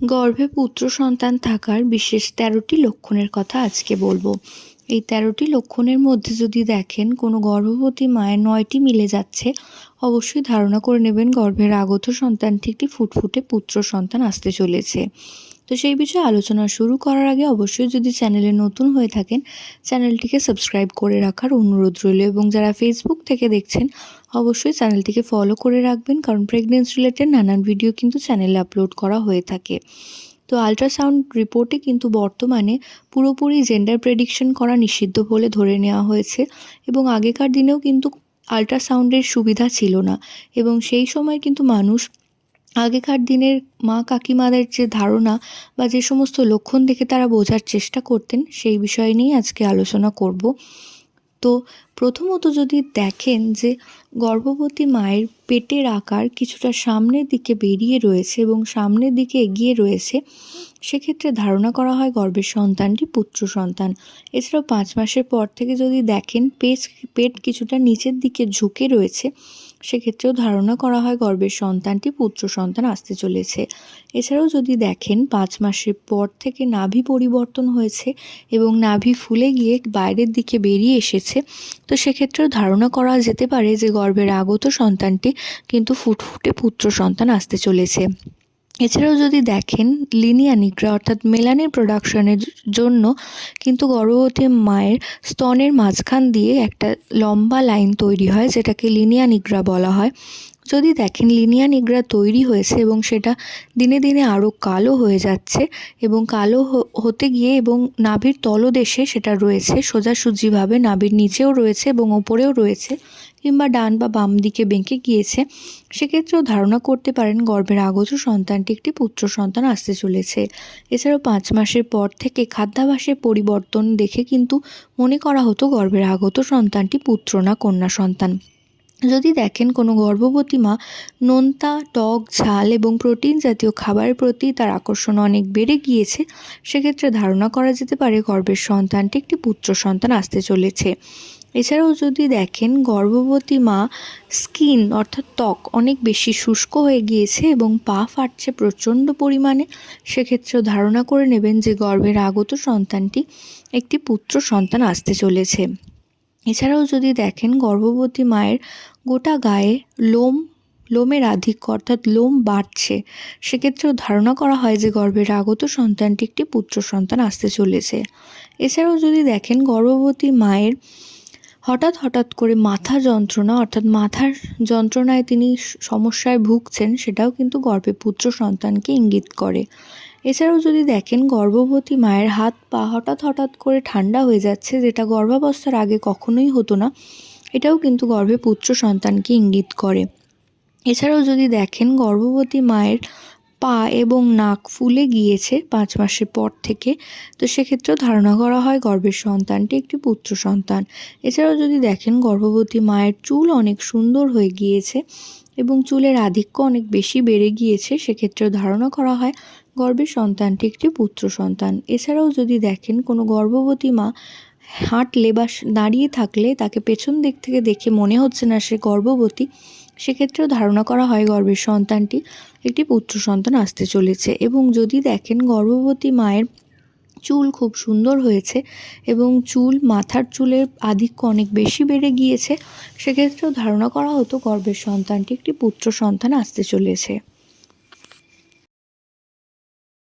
গর্ভে পুত্র সন্তান থাকার বিশেষ তেরোটি লক্ষণের কথা আজকে বলব। এই তেরোটি লক্ষণের মধ্যে যদি দেখেন কোনো গর্ভবতী মায়ের নয়টি মিলে যাচ্ছে, অবশ্যই ধারণা করে নেবেন গর্ভের আগত সন্তানটি একটি ফুটফুটে পুত্র সন্তান আসতে চলেছে। তো সেই বিষয়ে আলোচনা শুরু করার আগে অবশ্যই যদি চ্যানেলে নতুন হয়ে থাকেন, চ্যানেলটিকে সাবস্ক্রাইব করে রাখার অনুরোধ রইল এবং যারা ফেসবুক থেকে দেখছেন, অবশ্যই চ্যানেলটিকে ফলো করে রাখবেন কারণ প্রেগনেন্সি রিলেটেড নানান ভিডিও কিন্তু চ্যানেলে আপলোড করা হয়ে থাকে। তো আলট্রাসাউন্ড রিপোর্টে কিন্তু বর্তমানে পুরোপুরি জেন্ডার প্রেডিকশন করা নিষিদ্ধ বলে ধরে নেওয়া হয়েছে এবং আগেকার দিনেও কিন্তু আলট্রাসাউন্ডের সুবিধা ছিল না এবং সেই সময় কিন্তু মানুষ আগেকার দিনের মা কাকিমাদের যে ধারণা বা যে সমস্ত লক্ষণ দেখে তারা বোঝার চেষ্টা করতেন সেই বিষয় নিয়েই আজকে আলোচনা করব। তো প্রথমত যদি দেখেন যে গর্ভবতী মায়ের পেটের আকার কিছুটা সামনের দিকে বেরিয়ে রয়েছে এবং সামনের দিকে এগিয়ে রয়েছে, সেক্ষেত্রে ধারণা করা হয় গর্ভের সন্তানটি পুত্র সন্তান। এছাড়াও পাঁচ মাসের পর থেকে যদি দেখেন পেট পেট কিছুটা নিচের দিকে ঝুঁকে রয়েছে, সেক্ষেত্রেও ধারণা করা হয় গর্ভের সন্তানটি পুত্র সন্তান আসতে চলেছে। এছাড়াও যদি দেখেন পাঁচ মাসের পর থেকে নাভি পরিবর্তন হয়েছে এবং নাভি ফুলে গিয়ে বাইরের দিকে বেরিয়ে এসেছে তো সেক্ষেত্রেও ধারণা করা যেতে পারে যে গর্ভের আগত সন্তানটি কিন্তু ফুটফুটে পুত্র সন্তান আসতে চলেছে। এছাড়াও যদি দেখেন, লিনিয়া নিগ্রা অর্থাৎ মেলানির প্রোডাকশনের জন্য কিন্তু গর্ভবতী মায়ের স্তনের মাঝখান দিয়ে একটা লম্বা লাইন তৈরি হয়, যেটাকে লিনিয়া নিগ্রা বলা হয়। যদি দেখেন লিনিয়া নিগ্রা তৈরি হয়েছে এবং সেটা দিনে দিনে আরও কালো হয়ে যাচ্ছে এবং কালো হতে গিয়ে এবং নাভির তলদেশে সেটা রয়েছে, সোজাসুজিভাবে নাভির নিচেও রয়েছে এবং ওপরেও রয়েছে কিংবা ডান বা বাম দিকে বেঁকে গিয়েছে, সেক্ষেত্রেও ধারণা করতে পারেন গর্ভের আগত সন্তানটি একটি পুত্র সন্তান আসতে চলেছে। এছাড়াও পাঁচ মাসের পর থেকে খাদ্যাভাসের পরিবর্তন দেখে কিন্তু মনে করা হতো গর্ভের আগত সন্তানটি পুত্র না কন্যা সন্তান। যদি দেখেন কোনো গর্ভবতী মা, নোনতা, টক, ঝাল এবং প্রোটিন জাতীয় খাবারের প্রতি তার আকর্ষণ অনেক বেড়ে গিয়েছে, সেক্ষেত্রে ধারণা করা যেতে পারে গর্ভের সন্তানটি একটি পুত্র সন্তান আসতে চলেছে। এছাড়াও যদি দেখেন গর্ভবতী মা, স্কিন অর্থাৎ ত্বক অনেক বেশি শুষ্ক হয়ে গিয়েছে এবং পা ফাটছে প্রচণ্ড পরিমাণে, সেক্ষেত্রেও ধারণা করে নেবেন যে গর্ভের আগত সন্তানটি একটি পুত্র সন্তান আসতে চলেছে। এছাড়াও যদি দেখেন, গর্ভবতী মায়ের গোটা গায়ে লোম, লোমের আধিক্য অর্থাৎ লোম বাড়ছে। সেক্ষেত্রেও ধারণা করা হয় যে গর্ভের আগত সন্তানটি একটি পুত্র সন্তান আসতে চলেছে। এছাড়াও যদি দেখেন, গর্ভবতী মায়ের হঠাৎ হঠাৎ করে মাথা যন্ত্রণা অর্থাৎ মাথার যন্ত্রণায় তিনি সমস্যায় ভুগছেন, সেটাও কিন্তু গর্ভে পুত্র সন্তানকে ইঙ্গিত করে। এছাড়াও যদি দেখেন গর্ভবতী মায়ের হাত পা হঠাৎ হঠাৎ করে ঠান্ডা হয়ে যাচ্ছে, যেটা গর্ভাবস্থার আগে কখনোই হতো না, এটাও কিন্তু গর্ভে পুত্র সন্তানকে ইঙ্গিত করে। এছাড়াও যদি দেখেন গর্ভবতী মায়ের পা এবং নাক ফুলে গিয়েছে পাঁচ মাসের পর থেকে, তো সেক্ষেত্রেও ধারণা করা হয় গর্ভের সন্তানটি একটি পুত্র সন্তান। এছাড়াও যদি দেখেন গর্ভবতী মায়ের চুল অনেক সুন্দর হয়ে গিয়েছে এবং চুলের আধিক্য অনেক বেশি বেড়ে গিয়েছে, সেক্ষেত্রেও ধারণা করা হয় গর্ভের সন্তানটি একটি পুত্র সন্তান। এছাড়াও যদি দেখেন কোনো গর্ভবতী মা হাঁটলে বা দাঁড়িয়ে থাকলে তাকে পেছন দিক থেকে দেখে মনে হচ্ছে না সে গর্ভবতী, সেক্ষেত্রেও ধারণা করা হয় গর্ভের সন্তানটি একটি পুত্র সন্তান আসতে চলেছে। এবং যদি দেখেন গর্ভবতী মায়ের চুল খুব সুন্দর হয়েছে এবং চুল মাথার চুলের আধিক্য অনেক বেশি বেড়ে গিয়েছে, সেক্ষেত্রেও ধারণা করা হতো গর্ভের সন্তানটি একটি পুত্র সন্তান আসতে চলেছে।